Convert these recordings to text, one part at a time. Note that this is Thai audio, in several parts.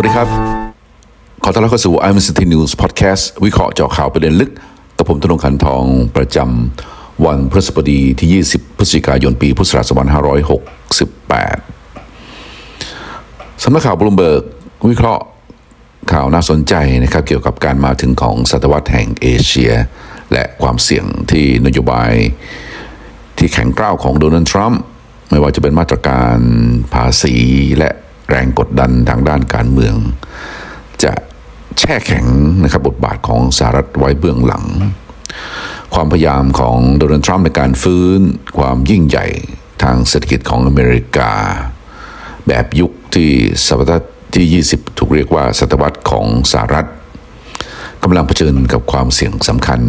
วัสดีครับ ขอต้อนรับเข้าสู่ i m c t News Podcast วิเคราะห์เจาะข่าวประเด็นลึกกับผมธนงคันทองประจำวันพฤหัสบดีที่ 20 พฤศจิกายนปี พุทธศักราช2568สำนักข่าวบลูมเบิร์กวิเคราะห์ข่าวน่าสนใจนะครับ เกี่ยวกับการมาถึงของศตวรรษแห่งเอเชีย และความเสี่ยงที่นโยบายที่แข็งกร้าวของโดนัลด์ทรัมป์ไม่ว่าจะเป็นมาตรการภาษีและ แรงกดดันทางด้านการเมือง จะแช่แข็งนะครับบทบาทของสหรัฐไว้เบื้องหลัง ความพยายามของโดนัลด์ทรัมป์ในการฟื้น ความยิ่งใหญ่ทางเศรษฐกิจของอเมริกา แบบยุคที่ศตวรรษที่ 20 ถูกเรียกว่าศตวรรษของสหรัฐกำลังเผชิญกับความเสี่ยงสำคัญ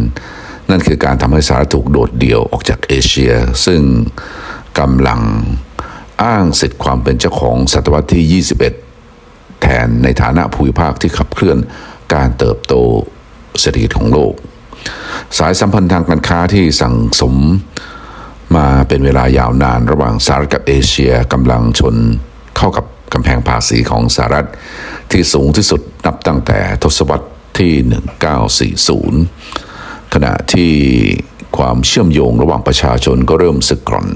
นั่นคือการทำให้สหรัฐถูกโดดเดี่ยวออกจากเอเชีย ซึ่งกำลัง อ้างสิทธิ์ความเป็นเจ้าของศตวรรษที่ 21 แทนในฐานะภูมิภาคที่ขับเคลื่อนการเติบโตเศรษฐกิจของโลก สายสัมพันธ์ทางการค้าที่สั่งสมมาเป็นเวลายาวนานระหว่างสหรัฐกับเอเชียกำลังชนเข้ากับกำแพงภาษีของสหรัฐที่สูงที่สุดนับตั้งแต่ทศวรรษที่ 1940 ขณะที่ความเชื่อมโยงระหว่างประชาชนก็เริ่มสึกกร่อน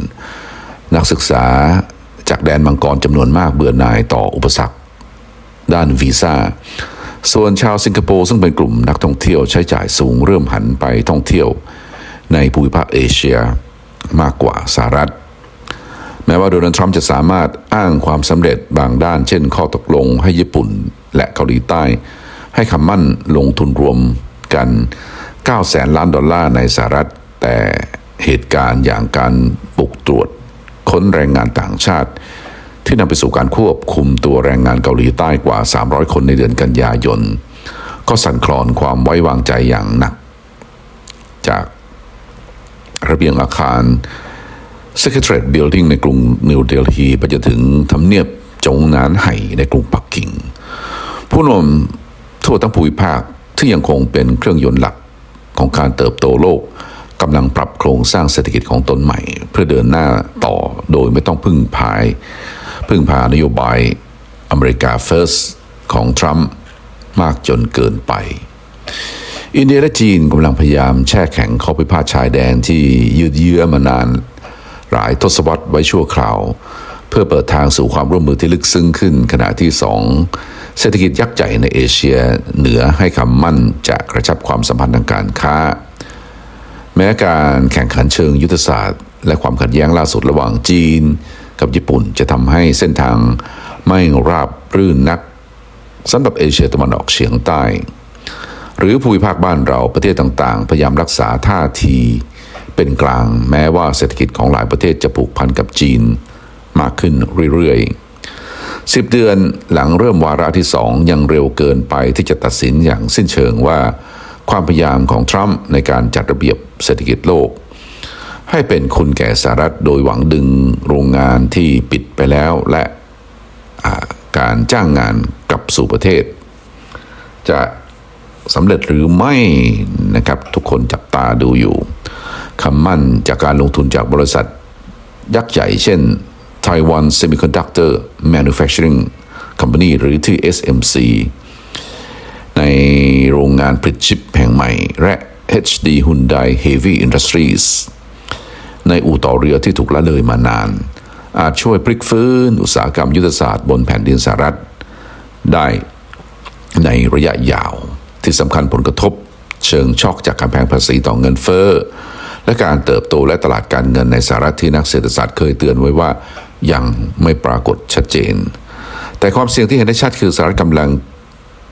นักศึกษา จากแดนมังกรจำนวนมากเบื่อหน่ายต่ออุปสรรค ด้านวีซ่า ส่วนชาวสิงคโปร์ซึ่งเป็นกลุ่มนักท่องเที่ยวใช้จ่ายสูงเริ่มหันไปท่องเที่ยว ในภูมิภาคเอเชียมากกว่าสหรัฐ แม้ว่าโดนัลด์ทรัมป์จะสามารถอ้างความสำเร็จบางด้าน เช่นข้อตกลงให้ญี่ปุ่นและเกาหลีใต้ ให้คำมั่นลงทุนรวมกัน 9 แสนล้านดอลลาร์ในสหรัฐ แต่เหตุการณ์อย่างการบุกตรวจ ค้นแรงงานต่างชาติ ที่นำไปสู่การควบคุมตัวแรงงานเกาหลีใต้กว่า 300 คนในเดือนกันยายน ก็สั่นคลอนความไว้วางใจอย่างหนัก จากระเบียงอาคาร Secretariat Building ในกรุงนิวเดลฮีไปจนถึงทำเนียบจงนานไห่ในกรุงปักกิ่ง ผู้นำทั่วทั้งภูมิภาคที่ยังคงเป็นเครื่องยนต์หลักของการเติบโตโลก กำลังปรับโครงสร้างเศรษฐกิจของตนใหม่ เพื่อเดินหน้าต่อโดยไม่ต้องพึ่งพายพึ่งพานโยบายอเมริกาเฟิร์สของทรัมป์มากจนเกินไป อินเดียและจีนกำลังพยายามแช่แข็งข้อพิพาทชายแดนที่ยืดเยื้อมานาน หลายทศวรรษไว้ชั่วคราว เพื่อเปิดทางสู่ความร่วมมือที่ลึกซึ้งขึ้น ขณะที่สองเศรษฐกิจยักษ์ใหญ่ในเอเชียเหนือให้คำมั่นจะกระชับความสัมพันธ์ทางการค้า แม้การแข่งขันเชิงยุทธศาสตร์ และความขัดแย้งล่าสุดระหว่างจีน กับญี่ปุ่นจะทำให้เส้นทางไม่ราบรื่นนักสำหรับเอเชียตะวันออกเฉียงใต้ หรือภูมิภาคบ้านเราประเทศต่างๆ พยายามรักษาท่าที เป็นกลางแม้ว่าเศรษฐกิจของหลายประเทศจะผูกพันกับจีนมากขึ้นเรื่อยๆสิบเดือนหลังเริ่มวาระที่สองยังเร็วเกินไปที่จะตัดสินอย่างสิ้นเชิงว่า ความพยายามของทรัมป์ในการจัดระเบียบเศรษฐกิจโลก ให้เป็นคุณแก่สหรัฐโดยหวังดึงโรงงานที่ปิดไปแล้วและการจ้างงานกลับสู่ประเทศ จะสำเร็จหรือไม่นะครับทุกคนจับตาดูอยู่คำมั่นจากการลงทุนจากบริษัทยักษ์ใหญ่เช่น Taiwan Semiconductor Manufacturing Company หรือที่ SMC ในโรงงานผลิตชิปแห่งใหม่ และ HD Hyundai Heavy Industries ในอู่ต่อเรือที่ถูกละเลยมานาน อาจช่วยพลิกฟื้นอุตสาหกรรมยุทธศาสตร์บนแผ่นดินสหรัฐ ได้ในระยะยาวที่สำคัญผลกระทบ เชิงช็อกจากการแพงภาษีต่อเงินเฟ้อและการเติบโตและตลาดการเงินในสหรัฐที่นักเศรษฐศาสตร์เคยเตือนไว้ว่ายังไม่ปรากฏชัดเจน แต่ความเสี่ยงที่เห็นได้ชัดคือสหรัฐกำลัง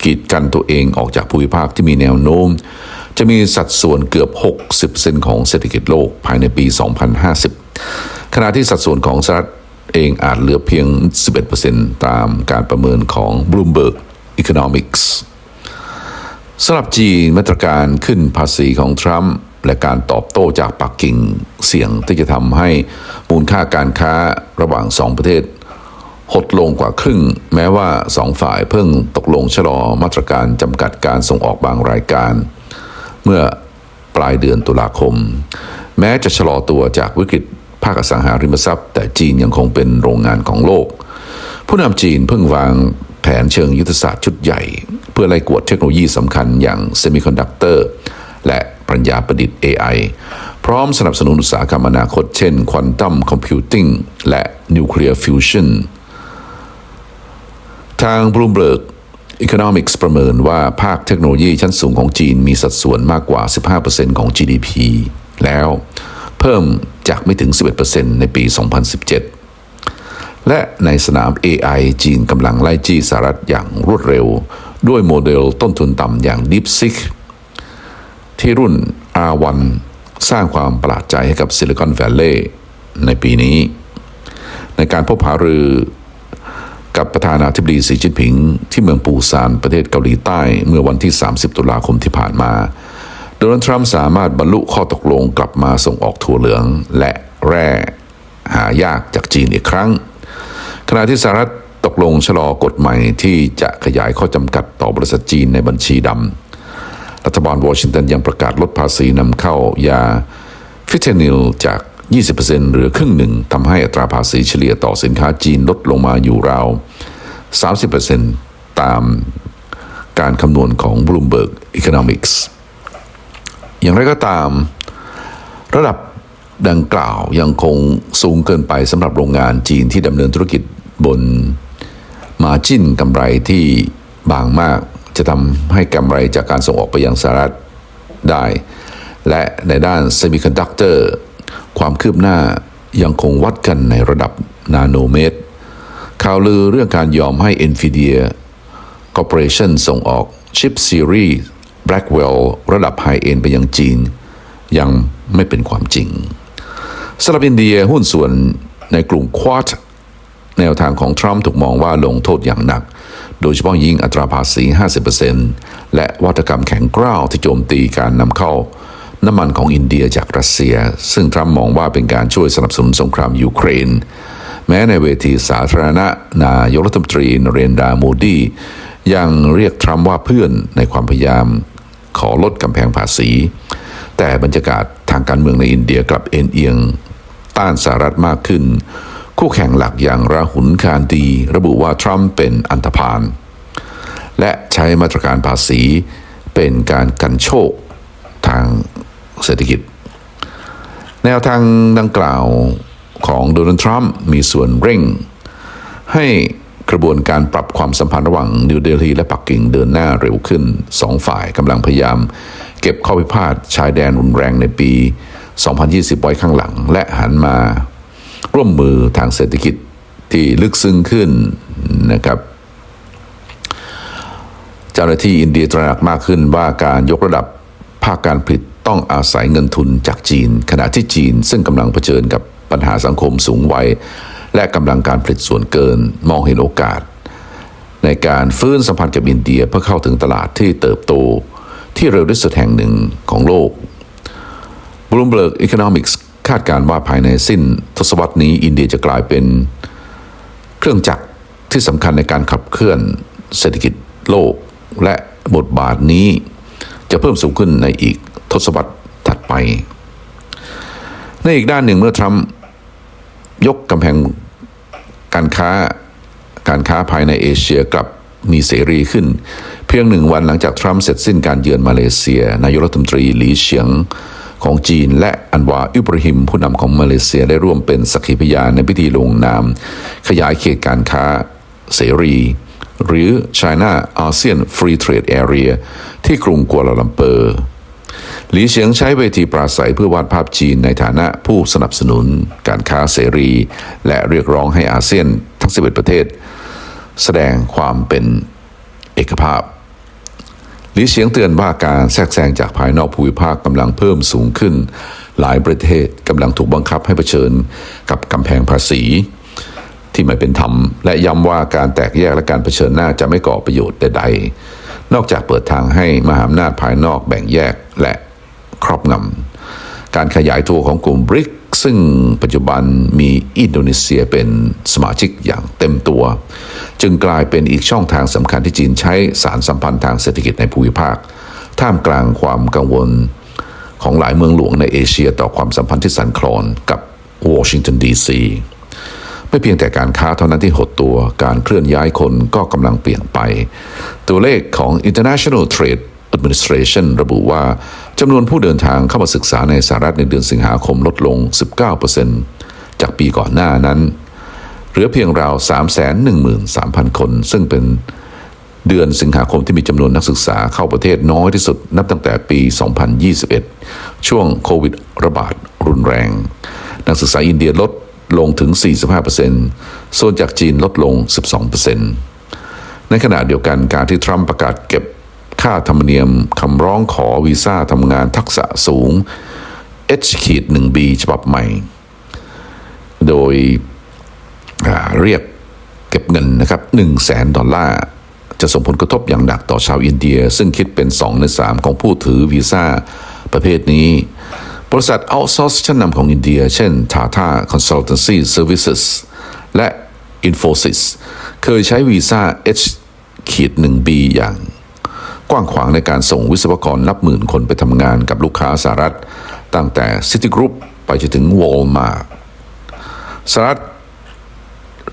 กีดกันตัวเองออกจากภูมิภาคที่มีแนวโน้ม จะมีสัดส่วนเกือบ 60เซนของเศรษฐกิจโลกภายในปี 2050 ขณะที่สัดส่วนของสหรัฐเองอาจเหลือเพียง 11%ตามการประเมินของ Bloomberg Economics สำหรับจีนมาตรการขึ้นภาษีของทรัมป์และการตอบโต้จากปักกิ่งเสี่ยงที่จะทำให้มูลค่าการค้าระหว่างสองประเทศ หดลงกว่าครึ่ง แม้ว่าสองฝ่ายเพิ่งตกลงชะลอมาตรการจำกัดการส่งออกบางรายการ เมื่อปลายเดือนตุลาคม แม้จะชะลอตัวจากวิกฤตภาคอสังหาริมทรัพย์ แต่จีนยังคงเป็นโรงงานของโลก ผู้นำจีนเพิ่งวางแผนเชิงยุทธศาสตร์ชุดใหญ่ เพื่อไล่กวดเทคโนโลยีสำคัญอย่างเซมิคอนดักเตอร์และปัญญาประดิษฐ์ AI พร้อมสนับสนุนอุตสาหกรรมอนาคตเช่นควอนตัมคอมพิวติ้งและนิวเคลียร์ฟิวชั่น ทาง Bloomberg Economics ประเมินว่าภาคเทคโนโลยีชั้นสูงของจีนมีสัดส่วนมากกว่า 15%ของ GDP แล้วเพิ่มจากไม่ถึง 11%ในปี 2017 และในสนาม AI จีนกำลังไล่จี้สหรัฐอย่างรวดเร็ว ด้วยโมเดลต้นทุนต่ำอย่าง DeepSeek ที่รุ่น R1 สร้างความประหลาดใจให้กับ Silicon Valley ในปีนี้ ในการพบหารือ กับประธานาธิบดีสีจิ้นผิง ที่เมืองปูซานประเทศเกาหลีใต้เมื่อวันที่ 30 ตุลาคมที่ผ่านมา โดนัลด์ทรัมป์สามารถบรรลุข้อตกลงกลับมาส่งออกถั่วเหลือง และแร่หายากจากจีนอีกครั้ง ขณะที่สหรัฐตกลงชะลอกฎใหม่ที่จะขยายข้อจำกัดต่อบริษัทจีนในบัญชีดำรัฐบาลวอชิงตันยังประกาศลดภาษีนำเข้ายาฟิเทนิลจาก 20%เหลือครึ่งหนึ่งทำให้อัตราภาษีเฉลี่ยต่อสินค้าจีนลดลงมาอยู่ราว 30%ตามการคำนวณของ Bloomberg Economics อย่างไรก็ตาม ระดับดังกล่าวยังคงสูงเกินไปสำหรับโรงงานจีนที่ดำเนินธุรกิจบนมาจิ้นกำไรที่บางมากจะทำให้กำไรจากการส่งออกไปยังสหรัฐได้ และในด้านเซมิคอนดักเตอร์ ความคืบหน้ายังคงวัดกันในระดับนาโนเมตร ข่าวลือเรื่องการยอมให้ NVIDIA Corporation ส่งออกชิปซีรีส์ Blackwell ระดับไฮเอ็นไปยังจีน ยังไม่เป็นความจริงสำหรับอินเดียหุ้นส่วนในกลุ่มควอตแนวทางของทรัมป์ถูกมองว่าลงโทษอย่างหนัก โดยเฉพาะยิ่งอัตราภาษี 50%และวัตกรรมแข็งกร้าวที่โจมตีการนำเข้า น้ำมันของอินเดียจากรัสเซีย ซึ่งทรัมป์มองว่าเป็นการช่วยสนับสนุนสงครามยูเครน แม้ในเวทีสาธารณะ นายกรัฐมนตรีนเรนดาโมดี ยังเรียกทรัมป์ว่าเพื่อนในความพยายามขอลดกำแพงภาษี แต่บรรยากาศทางการเมืองในอินเดียกลับเอ็นเอียง ต้านสหรัฐมากขึ้น คู่แข่งหลักอย่างราหุลคารดี ระบุว่าทรัมป์เป็นอันธพาลและใช้มาตรการภาษีเป็นการกันโชคทาง เศรษฐกิจ แนวทางดังกล่าวของโดนัลด์ทรัมป์มีส่วนเร่ง ให้กระบวนการปรับความสัมพันธ์ระหว่างนิวเดลีและปักกิ่งเดินหน้าเร็วขึ้นสองฝ่ายกำลังพยายาม เก็บข้อพิพาทชายแดนรุนแรงในปี 2020 ไว้ข้างหลัง และหันมา ร่วมมือทางเศรษฐกิจที่ลึกซึ้งขึ้นนะครับเจ้าหน้าที่อินเดียตระหนักมากขึ้นว่าการยกระดับภาคการผลิต ต้องอาศัยเงินทุนจากจีน ขณะที่จีนซึ่งกำลังเผชิญกับปัญหาสังคมสูงวัย และกำลังการผลิตส่วนเกินมองเห็นโอกาส ในการฟื้นสัมพันธ์กับอินเดียเพื่อเข้าถึงตลาดที่เติบโตที่เร็วที่สุดแห่งหนึ่งของโลก Bloomberg Economics คาดการณ์ว่าภายในสิ้นทศวรรษนี้อินเดียจะกลายเป็นเครื่องจักรที่สำคัญในการขับเคลื่อนเศรษฐกิจโลก และบทบาทนี้จะเพิ่มสูงขึ้นในอีก ทศวรรษถัดไป ในอีกด้านหนึ่งเมื่อทรัมป์ยกกำแพงการค้าการค้าภายในเอเชียกลับมีเสรีขึ้น เพียงหนึ่งวันหลังจากทรัมป์เสร็จสิ้นการเยือนมาเลเซีย นายกรัฐมนตรีหลีเฉียงของจีน และอันวาอิบราฮิม ผู้นำของมาเลเซียได้ร่วมเป็นสักขีพยานในพิธีลงนาม ขยายเขตการค้าเสรี หรือ China ASEAN Free Trade Area ที่กรุงกัวลาลัมเปอร์ หลีเฉียงใช้เวทีปราศัยเพื่อวาดภาพจีนในฐานะผู้สนับสนุน การค้าเสรี และเรียกร้องให้อาเซียนทั้ง 11 ประเทศ แสดงความเป็นเอกภาพหลีเฉียงเตือนว่าการแทรกแซงจากภายนอกภูมิภาคกำลังเพิ่มสูงขึ้น หลายประเทศกำลังถูกบังคับให้เผชิญกับกำแพงภาษี ที่ไม่เป็นธรรม และย้ำว่าการแตกแยกและการเผชิญหน้าจะไม่ก่อประโยชน์ใดๆนอกจากเปิดทางให้มหาอำนาจภายนอกแบ่งแยกและ ครอบงำการขยายตัวของกลุ่มบริกซึ่งปัจจุบันมีอินโดนีเซียเป็นสมาชิกอย่างเต็มตัว จึงกลายเป็นอีกช่องทางสำคัญที่จีนใช้สารสัมพันธ์ทางเศรษฐกิจในภูมิภาค ท่ามกลางความกังวลของหลายเมืองหลวงในเอเชียต่อความสัมพันธ์ที่สั่นคลอนกับวอชิงตันดีซีไม่เพียงแต่การค้าเท่านั้นที่หดตัว การเคลื่อนย้ายคนก็กำลังเปลี่ยนไป ตัวเลขของ International Trade Administration ระบุว่าจำนวนผู้เดินทางเข้ามาศึกษาในสหรัฐในเดือนสิงหาคมลดลง 19%จากปีก่อนหน้านั้น เหลือเพียงราว 313,000 คน ซึ่งเป็นเดือนสิงหาคมที่มีจำนวนนักศึกษาเข้าประเทศน้อยที่สุดนับตั้งแต่ปี 2021 ช่วงโควิดระบาดรุนแรง นักศึกษาอินเดียลดลงถึง 45%ส่วนจากจีนลดลง 12%ในขณะเดียวกันการที่ทรัมป์ประกาศเก็บ ค่าธรรมเนียมคำร้องขอวีซ่าทำงานทักษะสูง H-1B ฉบับใหม่ โดยเรียกเก็บเงินนะครับ1 0 0 0 0แสนดอลลาร์ จะส่งผลกระทบอย่างหนักต่อชาวอินเดีย ซึ่งคิดเป็น 2 ใน 3 ของผู้ถือวีซ่าประเภทนี้ บริษัท outsource ชั้นนำของอินเดีย เช่น Tata Consultancy Services และ Infosys เคยใช้วีซ่า H-1B อย่าง กว้างขวางในการส่งวิศวกรนับหมื่นคนไปทำงานกับลูกค้าสหรัฐ ตั้งแต่ Citigroup ไปจนถึง Walmart สหรัฐ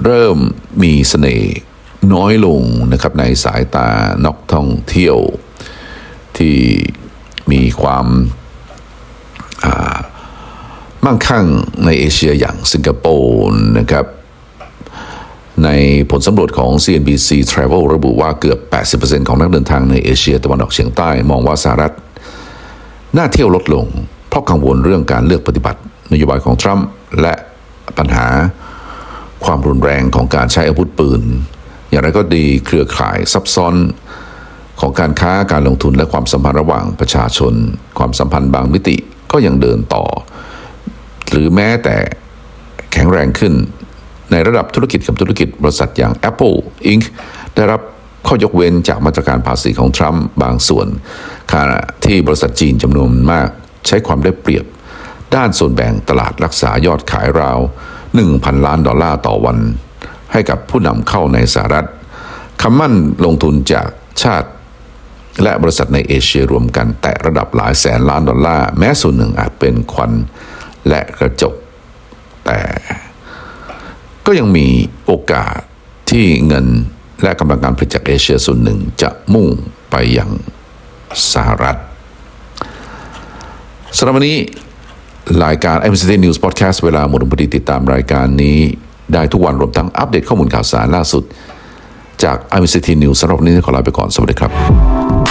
เริ่มมีเสน่ห์น้อยลงนะครับในสายตานักท่องเที่ยว ที่มีความามั่งคั่งในเอเชียอย่างสิงคโปร์นะครับ ในผลสำรวจของ CNBC Travel ระบุว่าเกือบ 80%ของนักเดินทางในเอเชียตะวันออกเฉียงใต้มองว่าสหรัฐ น่าเที่ยวลดลง เพราะกังวลเรื่องการเลือกปฏิบัตินโยบายของทรัมป์และปัญหาความรุนแรงของการใช้อาวุธปืน อย่างไรก็ดีเครือข่ายซับซ้อนของการค้าการลงทุนและความสัมพันธ์ระหว่างประชาชน ความสัมพันธ์บางมิติก็ยังเดินต่อ หรือแม้แต่แข็งแรงขึ้น ในระดับธุรกิจกับธุรกิจบริษัทอย่าง Apple Inc. ได้รับข้อยกเว้นจากมาตรการภาษีของทรัมป์บางส่วนขณะที่บริษัทจีนจำนวนมากใช้ความได้เปรียบ ด้านส่วนแบ่งตลาดรักษายอดขายราว 1,000 ล้านดอลลาร์ต่อวัน ให้กับผู้นำเข้าในสหรัฐคำมั่นลงทุนจากชาติและบริษัทในเอเชียรวมกันแตะระดับหลายแสนล้านดอลลาร์ แม้ส่วนหนึ่งอาจเป็นควันและกระจกแต่ ก็ยังมีโอกาสที่เงินและกำลังการผลิตจากเอเชียส่วนหนึ่งจะมุ่งไปยังสหรัฐสำหรับวันนี้รายการ m c t News Podcast เวลาหมดพอดีติดตามรายการนี้ได้ทุกวันรวมทั้งอัปเดตข้อมูลข่าวสารล่าสุด จาก m c t News สำหรับวันนี้ขอลาไปก่อน สวัสดีครับ